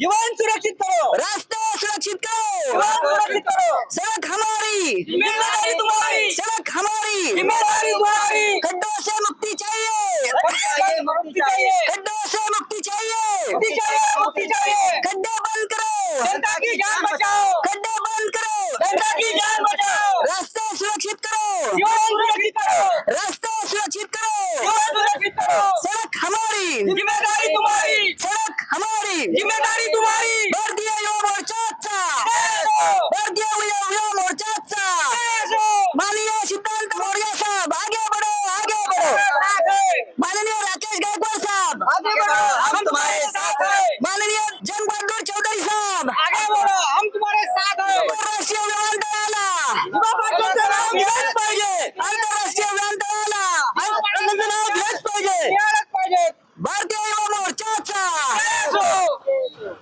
जीवन सुरक्षित करो. रास्ते सुरक्षित करो. सुरक्षित करो. सड़क हमारी. जिम्मेदारी तुम्हारी. सड़क हमारी. जिम्मेदारी तुम्हारी खड्डों से मुक्ति चाहिए मुक्ति चाहिए खड्डों से मुक्ति चाहिए मुक्ति चाहिए मुक्ति चाहिए खड्डे बंद करो जनता की जान बचाओ खड्डे बंद करो जनता की जान बचाओ रास्ते सुरक्षित करो जीवन सुरक्षित करो रास्ते सुरक्षित करो जीवन सुरक्षित करो सड़क हमारी जिम्मेदारी तुम्हारी सड़क हमारी जिम्मेदारी तुम्हारी भारतीय युवा मोर्चाचा जय हो! भारतीय युवा युवा मोर्चाचा जय हो! माननीय सिद्धांत मौर्य साहब आगे बढ़ो आगे बढ़ो साथ है। माननीय राकेश गायकवाड साहब आगे बढ़ो हम तुम्हारे साथ हैं माननीय जंग बहादुर चौधरी साहब आगे बढ़ो हम तुम्हारे साथ हैं आंतरराष्ट्रीय विमानतळाला युवा पाटलांचं नाव घेतलंच पाहिजे आंतरराष्ट्रीय विमानतळाला आंतरराष्ट्रीय नाव घेतलंच पाहिजे मिळालंच पाहिजे भारतीय युवा मोर्चाचा जय हो!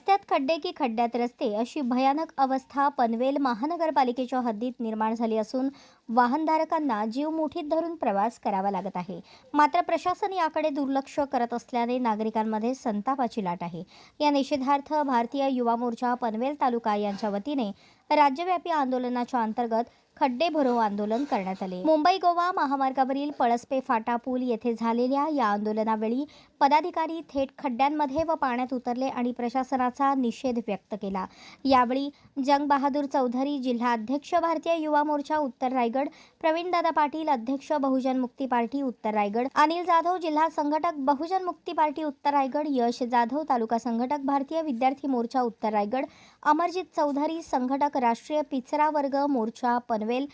रस्त्यात खड्डे की खड्ड्यात रस्ते अशी भयानक अवस्था पनवेल महानगरपालिकेच्या हद्दीत निर्माण झाली असून वाहनधारकांना जीव मुठीत धरून प्रवास करावा लागत आहे. मात्र प्रशासन याकडे दुर्लक्ष करत असल्याने नागरिकांमध्ये संतापाची लाट आहे. या निषेधार्थ भारतीय युवा मोर्चा पनवेल तालुका यांच्या वतीने राज्यव्यापी आंदोलनाच्या अंतर्गत खड्डे भरो आंदोलन करण्यात आले. मुंबई गोवा महामार्गावरील पळसपे फाटा पूल येथे झालेल्या या आंदोलनावेळी पदाधिकारी थेट खड्ड्यांमध्ये व पाण्यात उतरले आणि प्रशासनाचा निषेध व्यक्त केला. यावेळी जंग बहादूर चौधरी जिल्हा अध्यक्ष भारतीय युवा मोर्चा उत्तर रायगड प्रवीणदादा पाटील अध्यक्ष बहुजन मुक्ती पार्टी उत्तर रायगड अनिल जाधव जिल्हा संघटक बहुजन मुक्ती पार्टी उत्तर रायगड यश जाधव तालुका संघटक भारतीय विद्यार्थी मोर्चा उत्तर रायगड अमरजित चौधरी संघटक राष्ट्रीय पिचरा वर्ग मोर्चा पनवेल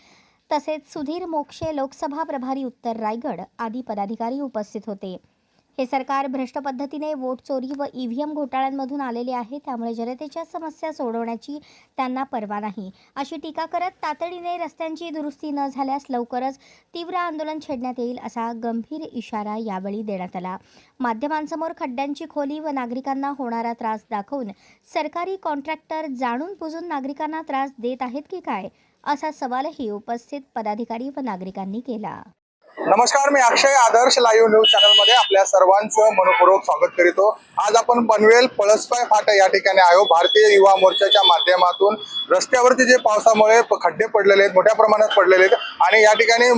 तसेच सुधीर मोक्षे लोकसभा प्रभारी उत्तर रायगड आदी पदाधिकारी उपस्थित होते. हे सरकार भ्रष्ट पद्धतीने वोट चोरी व ई व्ही एम घोटाळ्यांमधून आलेले आहे त्यामुळे जनतेच्या समस्या सोडवण्याची त्यांना पर्वा नाही. अशी टीका करत तातडीने रस्त्यांची दुरुस्ती न झाल्यास लवकरच तीव्र आंदोलन छेडण्यात येईल असा गंभीर इशारा यावेळी देण्यात आला. माध्यमांसमोर खड्ड्यांची खोली व नागरिकांना होणारा त्रास दाखवून सरकारी कॉन्ट्रॅक्टर जाणून बुजून नागरिकांना त्रास देत आहेत की काय असा सवालही उपस्थित पदाधिकारी व नागरिकांनी केला. नमस्कार मी अक्षय आदर्श लाईव्ह न्यूज चॅनलमध्ये आपल्या सर्वांचं मनपूर्वक स्वागत करीतो. आज आपण पनवेल पळसपाय फाटा या ठिकाणी आहो भारतीय युवा मोर्चाच्या माध्यमातून रस्त्यावरती जे पावसामुळे खड्डे पडलेले आहेत मोठ्या प्रमाणात पडलेले आहेत आणि या ठिकाणी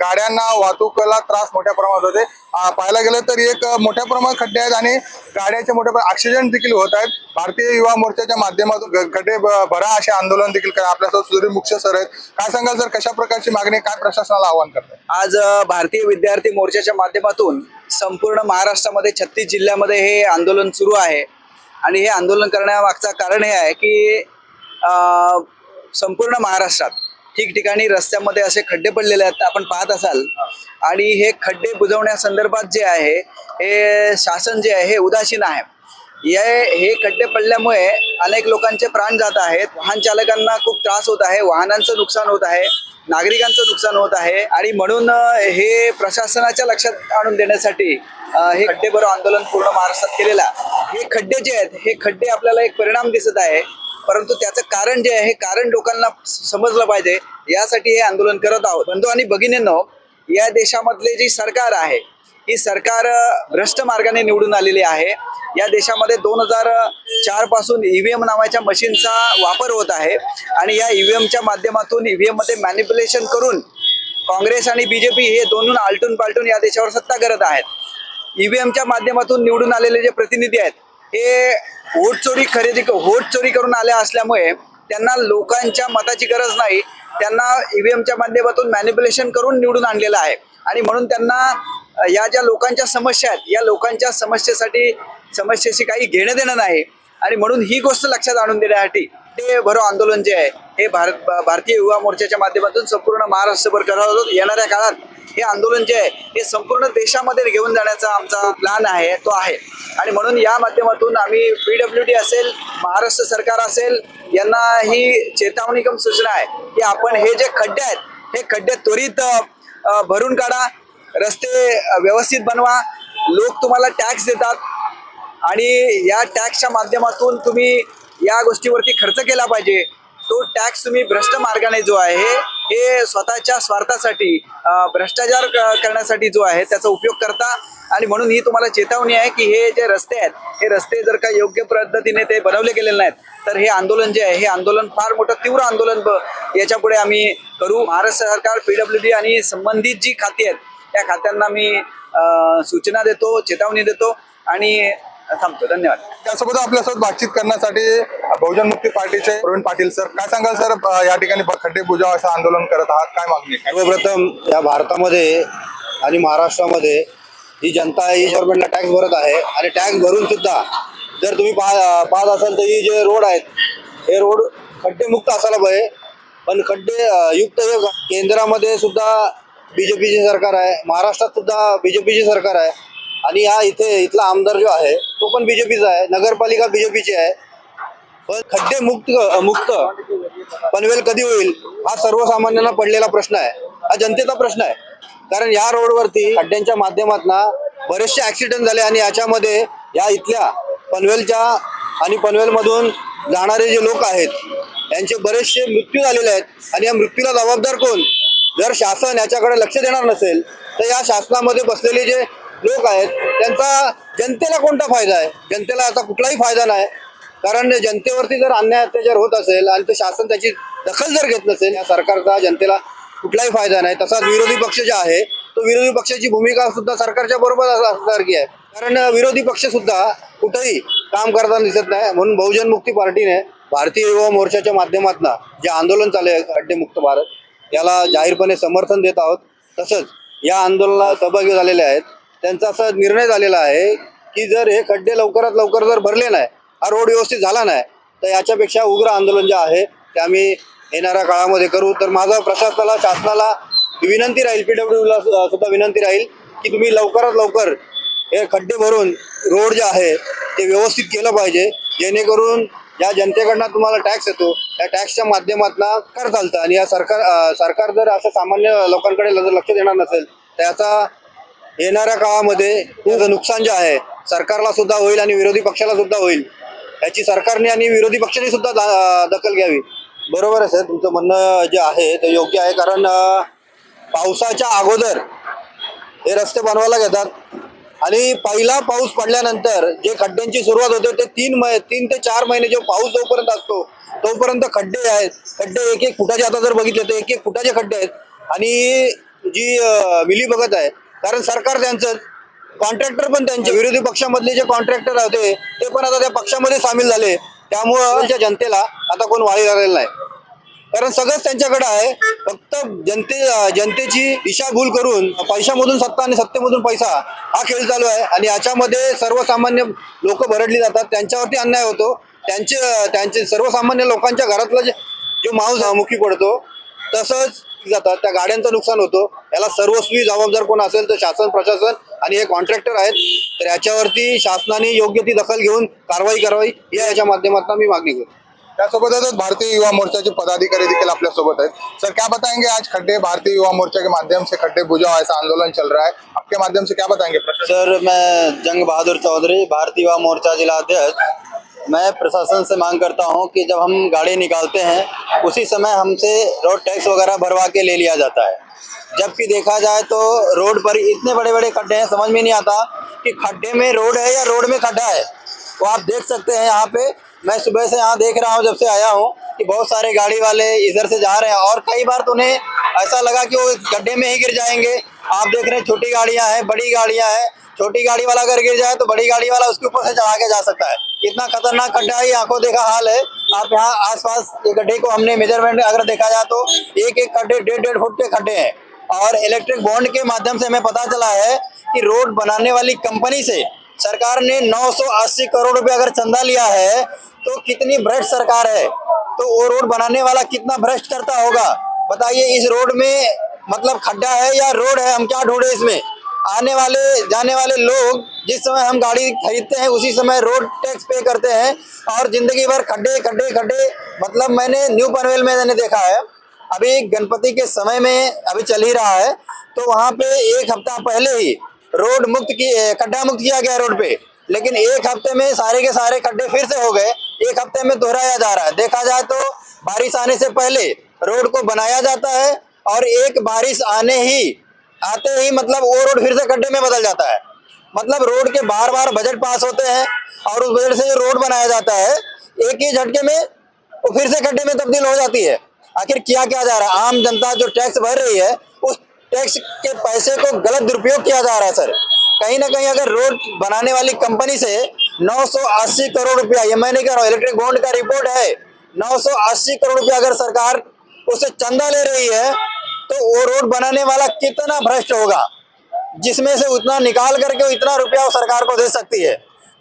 गाड्यांना वाहतुकीला त्रास मोठ्या प्रमाणात होते पाहायला गेलं तर एक मोठ्या प्रमाणात खड्डे आहेत आणि गाड्याचे मोठ्या प्रमाणात ॲक्सिडेंट देखील होत आहेत. भारतीय युवा मोर्चाच्या माध्यमातून खड्डे भरा असे आंदोलन देखील करा आपल्यासोबत सुधीर मुख्य सर आहेत. काय सांगाल सर कशा प्रकारची मागणी काय प्रशासनाला आव्हान करतात आज भारतीय विद्यार्थी मोर्चाच्या माध्यमातून संपूर्ण महाराष्ट्रामध्ये छत्तीस जिल्ह्यामध्ये हे आंदोलन सुरू आहे. आणि हे आंदोलन करण्यामागचं कारण हे आहे की संपूर्ण महाराष्ट्रात ठिकठिकाणी रस्त्यामध्ये असे खड्डे पडलेले आहेत आपण पाहत असाल. आणि हे खड्डे बुजवण्यासंदर्भात जे आहे हे शासन जे आहे हे उदासीन आहे. हे हे खड्डे पडल्यामुळे अनेक लोकांचे प्राण जात आहेत. वाहन चालकांना खूप त्रास होत आहे वाहनांचं नुकसान होत आहे नागरिकांचं नुकसान होत आहे. आणि म्हणून हे प्रशासनाच्या लक्षात आणून देण्यासाठी हे खड्डेभर आंदोलन पूर्ण महाराष्ट्रात केलेलं आहे. हे खड्डे जे आहेत हे खड्डे आपल्याला एक परिणाम दिसत आहे. परंतु त्याचं कारण जे आहे कारण लोकांना समजलं पाहिजे यासाठी हे आंदोलन करत आहोत. बंधू आणि भगिनींनो या देशामधले जी सरकार आहे ही सरकार भ्रष्ट मार्गाने निवडून आलेली आहे. या देशामध्ये दोन हजार चारपासून ईव्हीएम नावाच्या मशीनचा वापर होत आहे आणि या ईव्हीएमच्या माध्यमातून ई व्ही एममध्ये मॅनिप्युलेशन करून काँग्रेस आणि बी जे पी हे दोन आलटून पालटून या देशावर सत्ता करत आहेत. ईव्हीएमच्या माध्यमातून निवडून आलेले जे प्रतिनिधी आहेत हे वोट चोरी खरेदी वोट चोरी करून आल्या असल्यामुळे त्यांना लोकांच्या मताची गरज नाही. त्यांना ईव्हीएमच्या माध्यमातून मॅनिप्युलेशन करून निवडून आणलेलं आहे. आणि म्हणून त्यांना या ज्या लोकांच्या समस्या आहेत या लोकांच्या समस्येसाठी समस्येशी काही घेणं देणं नाही. आणि म्हणून ही गोष्ट लक्षात आणून देण्यासाठी ते भरो आंदोलन जे आहे हे भारत भारतीय युवा मोर्चाच्या माध्यमातून संपूर्ण महाराष्ट्रभर करत येणाऱ्या काळात हे आंदोलन जे आहे हे संपूर्ण देशामध्ये घेऊन जाण्याचा आमचा प्लॅन आहे तो आहे. आणि म्हणून या माध्यमातून आम्ही पी डब्ल्यू डी असेल महाराष्ट्र सरकार असेल यांना ही चेतावणीकम सूचना आहे की आपण हे जे खड्डे आहेत हे खड्डे त्वरित भरून काढा रस्ते व्यवस्थित बनवा लोक तुम्हाला टॅक्स देतात आणि या टॅक्सच्या माध्यमातून तुम्ही या गोष्टीवरती खर्च केला पाहिजे. तो टॅक्स तुम्ही भ्रष्ट मार्गाने जो आहे हे स्वतःच्या स्वार्थासाठी भ्रष्टाचार क- करण्यासाठी जो आहे त्याचा उपयोग करता. आणि म्हणून ही तुम्हाला चेतावणी आहे की हे जे रस्ते आहेत हे रस्ते जर का योग्य पद्धतीने ते बनवले गेलेले नाहीत तर हे आंदोलन जे आहे हे आंदोलन फार मोठं तीव्र आंदोलन ब- याच्यापुढे आम्ही करू. महाराष्ट्र सरकार पीडब्ल्यू डी आणि संबंधित जी खाती आहेत त्या खात्यांना मी सूचना देतो चेतावणी देतो. आणि थांबतो धन्यवाद. त्यासोबत आपल्यासोबत बातचीत करण्यासाठी बहुजन मुक्ती पार्टीचे प्रवीण पाटील सर काय सांगाल सर? या ठिकाणी खड्डे बुजाव असं आंदोलन करत आहात. काय मागणी? सर्वप्रथम या भारतामध्ये आणि महाराष्ट्रामध्ये ही जनता ही गव्हर्नमेंटला टॅक्स भरत आहे आणि टॅक्स भरून सुद्धा जर तुम्ही पाह पाहत असाल तर ही जे रोड आहेत हे रोड खड्डेमुक्त असायला पाहिजे. पण खड्डे युक्त हे केंद्रामध्ये सुद्धा बी जे पीचे सरकार आहे. महाराष्ट्रात सुद्धा बी जे पीचे सरकार आहे. आणि हा इथे इथला आमदार जो आहे तो पण बी जे पीचा आहे. नगरपालिका बी जे आहे. पण खड्डे मुक्त मुक्त. पनवेल कधी होईल हा सर्वसामान्यांना पडलेला प्रश्न आहे. हा जनतेचा प्रश्न आहे. कारण या रोडवरती खड्ड्यांच्या माध्यमातून बरेचसे ऍक्सिडेंट झाले आणि याच्यामध्ये या इथल्या पनवेलच्या आणि पनवेलमधून जाणारे जे लोक आहेत यांचे बरेचसे मृत्यू झालेले आहेत. आणि या मृत्यूला जबाबदार कोण? जर शासन याच्याकडे लक्ष देणार नसेल तर या शासनामध्ये बसलेले जे लोक आहेत त्यांचा जनतेला कोणता फायदा आहे? जनतेला आता कुठलाही फायदा नाही. कारण जनतेवरती जर अन्याय अत्याचार होत असेल आणि ते शासन त्याची दखल जर घेत नसेल या सरकारचा जनतेला कुठलाही फायदा नाही. तसाच विरोधी पक्ष जे आहे तो विरोधी पक्षाची भूमिका सुद्धा सरकारच्या बरोबर अस- आहे. कारण विरोधी पक्ष सुद्धा कुठंही काम करताना दिसत नाही. म्हणून बहुजन मुक्ती पार्टीने भारतीय युवा मोर्चाच्या माध्यमातून जे आंदोलन चालू आहे खड्डेमुक्त भारत याला जाहीरपणे समर्थन देत आहोत. तसंच या आंदोलनात सहभागी झालेले आहेत. त्यांचा असा निर्णय झालेला आहे की जर हे खड्डे लवकरात लवकर जर भरले नाही हा रोड व्यवस्थित झाला नाही तर याच्यापेक्षा उग्र आंदोलन जे आहे ते आम्ही येणाऱ्या काळामध्ये करू. तर माझा प्रशासनाला शासनाला विनंती राहील पी डब्ल्यूला सुद्धा विनंती राहील की तुम्ही लवकरात लवकर हे खड्डे भरून रोड जे आहे ते व्यवस्थित केलं पाहिजे. जेणेकरून ज्या जनतेकडनं तुम्हाला टॅक्स येतो. त्या टॅक्सच्या माध्यमातून कर चालतं. आणि या सरकार सरकार जर असं सामान्य लोकांकडे लक्ष देणार नसेल तर याचा येणाऱ्या काळामध्ये त्याचं नुकसान जे आहे सरकारला सुद्धा होईल आणि विरोधी पक्षाला सुद्धा होईल. याची सरकारने आणि विरोधी पक्षाने सुद्धा दा- दखल घ्यावी. बरोबर आहे सर तुमचं म्हणणं जे आहे ते योग्य आहे कारण पावसाच्या अगोदर हे रस्ते बनवायला घेतात. आणि पहिला पाऊस पडल्यानंतर जे खड्ड्यांची सुरुवात होते ते तीन मै तीन ते चार महिने जो पाऊस जोपर्यंत असतो तोपर्यंत खड्डे आहेत. खड्डे एक एक फुटाचे आता जर बघितले तर एक एक फुटाचे खड्डे आहेत. आणि जी मिली बघत आहे कारण सरकार त्यांचं कॉन्ट्रॅक्टर पण त्यांचे विरोधी पक्षामधले जे कॉन्ट्रॅक्टर होते ते पण आता त्या पक्षामध्ये सामील झाले. त्यामुळं जनतेला आता कोण वाळी लागलेलं नाही. कारण सगळंच त्यांच्याकडे आहे. फक्त जनते जनतेची दिशाभूल करून पैशामधून सत्ता आणि सत्तेमधून पैसा हा खेळ चालू आहे. आणि याच्यामध्ये सर्वसामान्य लोक भरडली जातात. त्यांच्यावरती अन्याय होतो. त्यांचे त्यांचे सर्वसामान्य लोकांच्या घरातला जे जो माणूस मुखी पडतो तसंच जातात त्या गाड्यांचं नुकसान होतो. याला सर्वस्वी जबाबदार कोण असेल तर शासन प्रशासन आणि हे कॉन्ट्रॅक्टर आहेत. तर याच्यावरती शासनाने योग्य ती दखल घेऊन कारवाई करावी या याच्या माध्यमातून मी मागणी करतो त्यासोबतच भारतीय युवा मोर्चा के पदाधिकारी देखिए आपल्यासोबत आहेत. सर क्या बताएंगे आज खड्डे भारतीय युवा मोर्चा के माध्यम से खड्डे बुझाओ ऐसा आंदोलन चल रहा है? आपके माध्यम से क्या बताएंगे? सर मैं जंग बहादुर चौधरी भारतीय युवा मोर्चा जिला अध्यक्ष। मैं प्रशासन से मांग करता हूँ कि जब हम गाड़ी निकालते हैं, उसी समय हमसे रोड टैक्स वगैरह भरवा के ले लिया जाता है। जबकि देखा जाए तो रोड पर इतने बड़े बड़े खड्डे हैं, समझ में नहीं आता कि खड्डे में रोड है या रोड में खड्डा है। तो आप देख सकते हैं यहाँ पे, मैं सुबह से यहाँ देख रहा हूँ, जब से आया हूँ, कि बहुत सारे गाड़ी वाले इधर से जा रहे हैं और कई बार तो उन्हें ऐसा लगा कि वो गड्ढे में ही गिर जाएँगे। आप देख रहे हैं छोटी गाड़ियाँ हैं, बड़ी गाड़ियाँ हैं। छोटी गाड़ी वाला अगर गिर जाए तो बड़ी गाड़ी वाला उसके ऊपर से चढ़ा के जा सकता है। इतना खतरनाक गड्ढा है आँखों देखा हाल है। आप यहाँ आसपास ये गड्ढे को हमने मेज़रमेंट अगर देखा जाए तो एक एक खड्डे, डेढ़ डेढ़ फुट के खड्डे हैं। और इलेक्ट्रिक बॉन्ड के माध्यम से हमें पता चला है कि रोड बनाने वाली कंपनी से सरकार ने 980 करोड़ रुपए अगर चंदा लिया है तो कितनी भ्रष्ट सरकार है? तो वो रोड बनाने वाला कितना भ्रष्ट करता होगा? बताइए, इस रोड में मतलब खड्डा है या रोड है? हम क्या ढूंढे इसमें? आने वाले, जाने वाले लोग जिस समय हम गाड़ी खरीदते हैं, उसी समय रोड टैक्स पे करते हैं और ज़िंदगी भर खड्डे खड्डे खड्डे मतलब मैंने न्यू पनवेल में मैंने देखा है। अभी गणपति के समय में अभी चल ही रहा है तो वहाँ पे एक हफ़्ता पहले ही रोड मुक्त की, खड्डा मुक्त किया गया रोड पे। लेकिन एक हफ़्ते में सारे के सारे खड्डे फिर से हो गए। एक हफ़्ते में दोहराया जा रहा है। देखा जाए तो बारिश आने से पहले रोड को बनाया जाता है और एक बारिश आने ही आते ही मतलब वो रोड फिर से गड्ढे में बदल जाता है। मतलब रोड के बार बार बजट पास होते हैं और उस बजट से जो रोड बनाया जाता है, एक ही झटके में वो फिर से गड्ढे में तब्दील हो जाती है। आखिर किया क्या जा रहा है? आम जनता जो टैक्स भर रही है, उस टैक्स के पैसे को गलत दुरुपयोग किया जा रहा है, सर। कहीं ना कहीं अगर रोड बनाने वाली कंपनी से 980 करोड़ रुपया, ये मैं नहीं कह रहा हूँ, इलेक्ट्रिक बॉन्ड का रिपोर्ट है 980 करोड़ रुपया अगर सरकार उससे चंदा ले रही है तो वो रोड बनाने वाला कितना भ्रष्ट होगा? जिसमें से उतना निकाल करके इतना रुपया सरकार को दे सकती है।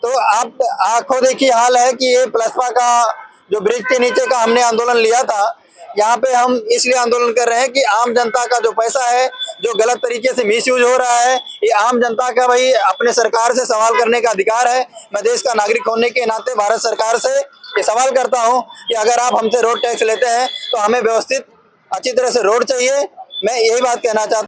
तो आप आँखों देखी हाल है कि ये प्लसपा का जो ब्रिज के नीचे का हमने आंदोलन लिया था, यहाँ पे हम इसलिए आंदोलन कर रहे हैं कि आम जनता का जो पैसा है, जो गलत तरीके से मिस यूज़ हो रहा है, ये आम जनता का भाई अपने सरकार से सवाल करने का अधिकार है। मैं देश का नागरिक होने के नाते भारत सरकार से ये सवाल करता हूँ कि अगर आप हमसे रोड टैक्स लेते हैं तो हमें व्यवस्थित अच्छी तरह से रोड चाहिए मैं यही बात कहना चाहता